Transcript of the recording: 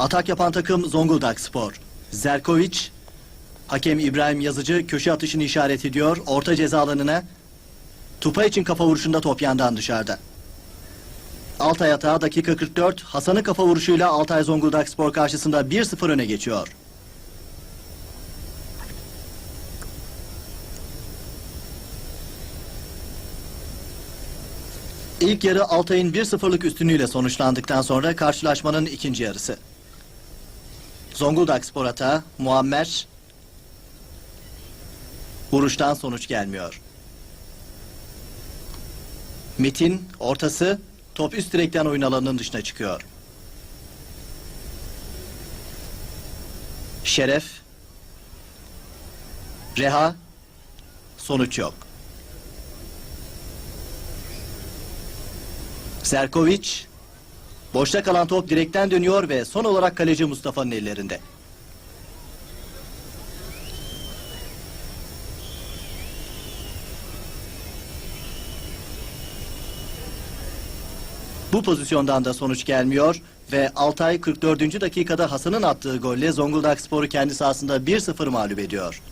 Atak yapan takım Zonguldak Spor. Zerkoviç, hakem İbrahim Yazıcı köşe atışını işaret ediyor. Orta ceza alanına. Tupa için kafa vuruşunda top yandan dışarıda. Altay atağı dakika 44. Hasan'ın kafa vuruşuyla Altay Zonguldak Spor karşısında 1-0 öne geçiyor. İlk yarı Altay'ın 1-0'lık üstünlüğüyle sonuçlandıktan sonra karşılaşmanın ikinci yarısı. Zonguldak Spor atağı Muammer vuruştan sonuç gelmiyor. Metin ortası top üst direkten oyun alanının dışına çıkıyor. Şeref Reha sonuç yok. Serkoviç boşta kalan top direkten dönüyor ve son olarak kaleci Mustafa'nın ellerinde. Bu pozisyondan da sonuç gelmiyor ve Altay 44. dakikada Hasan'ın attığı golle Zonguldak Spor'u kendi sahasında 1-0 mağlup ediyor.